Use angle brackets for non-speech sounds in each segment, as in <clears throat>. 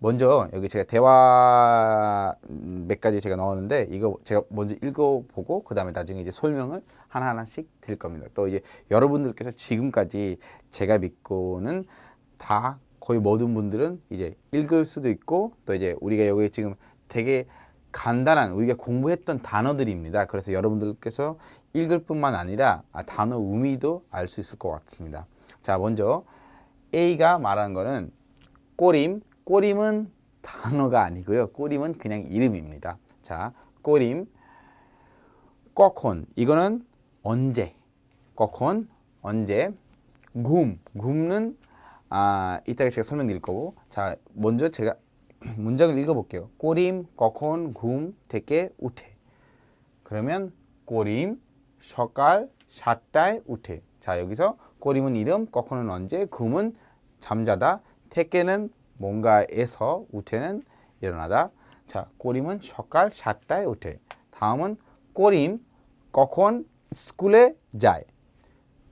먼저 여기 제가 대화 음, 몇 가지 제가 넣었는데 이거 제가 먼저 읽어보고 그 다음에 나중에 이제 설명을 하나하나씩 드릴 겁니다. 또 이제 여러분들께서 지금까지 제가 믿고는 다 거의 모든 분들은 이제 읽을 수도 있고 또 이제 우리가 여기 지금 되게 간단한 우리가 공부했던 단어들입니다. 그래서 여러분들께서 읽을 뿐만 아니라 아, 단어 의미도 알 수 있을 것 같습니다. 자, 먼저 A가 말하는 거는 꼬림. 꼬림은 단어가 아니고요. 꼬림은 그냥 이름입니다. 자, 꼬림. 꺼콘. 이거는 언제. 꺼콘. 언제. 굼. 굼는 아, 이따가 제가 설명드릴 거고. 자, 먼저 제가 <clears throat> 문장을 읽어볼게요. 꼬림, 꺼콘, 굼, 대게, 우태. 그러면 꼬림, 석갈, 샷달, 우태. 자, 여기서 꼬림은 이름, 꺼콘은 언제, 굼은 잠자다, 태게는 뭔가에서, 우태는 일어나다. 자, 꼬림은 샷달, 우태. 다음은 꼬림, 스쿨에 자이.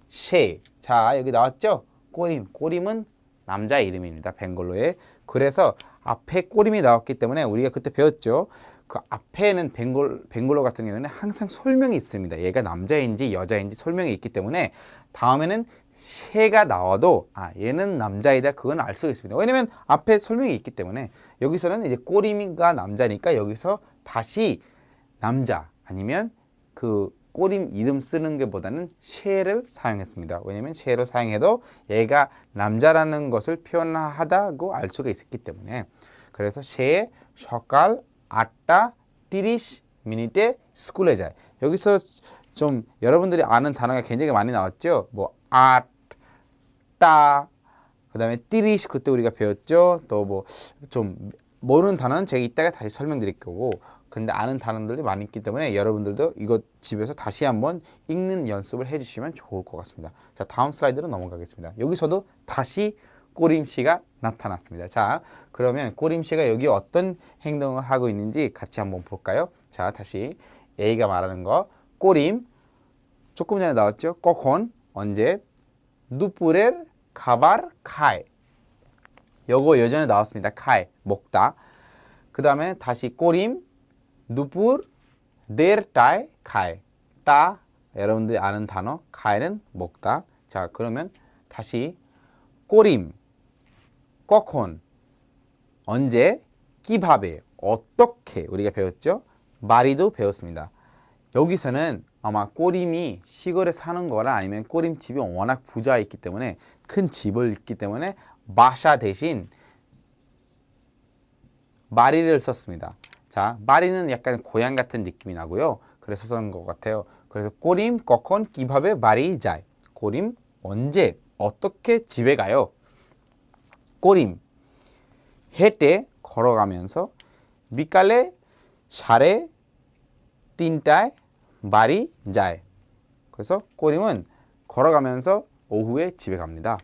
셰. 자, 여기 나왔죠? 꼬림. 꼬림은 남자 이름입니다. 벵골로에. 그래서 앞에 꼬림이 나왔기 때문에 우리가 그때 배웠죠. 그 앞에는 벵골, 벵골로 같은 경우는 항상 설명이 있습니다. 얘가 남자인지 여자인지 설명이 있기 때문에 다음에는 셰가 나와도 아 얘는 남자이다 그건 알 수가 있습니다. 왜냐면 앞에 설명이 있기 때문에 여기서는 이제 꼬림이가 남자니까 여기서 다시 남자 아니면 그 꼬림 이름 쓰는 것보다는 셰를 사용했습니다. 왜냐면 셰를 사용해도 얘가 남자라는 것을 표현하다고 알 수가 있기 때문에 그래서 셰, 셔칼, 아따, 티리시, 미니테, 스쿨레자 여기서 좀 여러분들이 아는 단어가 굉장히 많이 나왔죠. 뭐 아따 그 다음에 티리시 그때 우리가 배웠죠. 또 뭐 좀 모르는 단어는 제가 이따가 다시 설명드릴 거고 근데 아는 단어들이 많이 있기 때문에 여러분들도 이거 집에서 다시 한번 읽는 연습을 해주시면 좋을 것 같습니다. 자 다음 슬라이드로 넘어가겠습니다. 여기서도 다시 꼬림씨가 나타났습니다. 자 그러면 꼬림씨가 여기 어떤 행동을 하고 있는지 같이 한번 볼까요? 자 다시 A가 말하는 거 꼬림 조금 전에 나왔죠? 꺼콘 언제 누뿌렐 가발 카이 요거 예전에 나왔습니다. 카이 먹다. 그 다음에 다시 꼬림 누뿌르 데르타이 카이 따 여러분들이 아는 단어 카이는 먹다. 자 그러면 다시 꼬림 꺼콘 언제 끼밥에 어떻게 우리가 배웠죠? 마리도 배웠습니다. 여기서는 아마 꼬림이 시골에 사는 거라 아니면 꼬림 집이 워낙 부자있기 때문에 큰 집을 있기 때문에 마샤 대신 마리를 썼습니다. 자, 마리는 약간 고향 같은 느낌이 나고요. 그래서 쓴 것 같아요. 그래서 꼬림 꺼콘 기밥에 마리 자이. 꼬림 언제 어떻게 집에 가요? 꼬림 해때 걸어가면서 미칼레 샤레 틴타에 말이 자에 그래서 꼬림은 걸어가면서 오후에 집에 갑니다.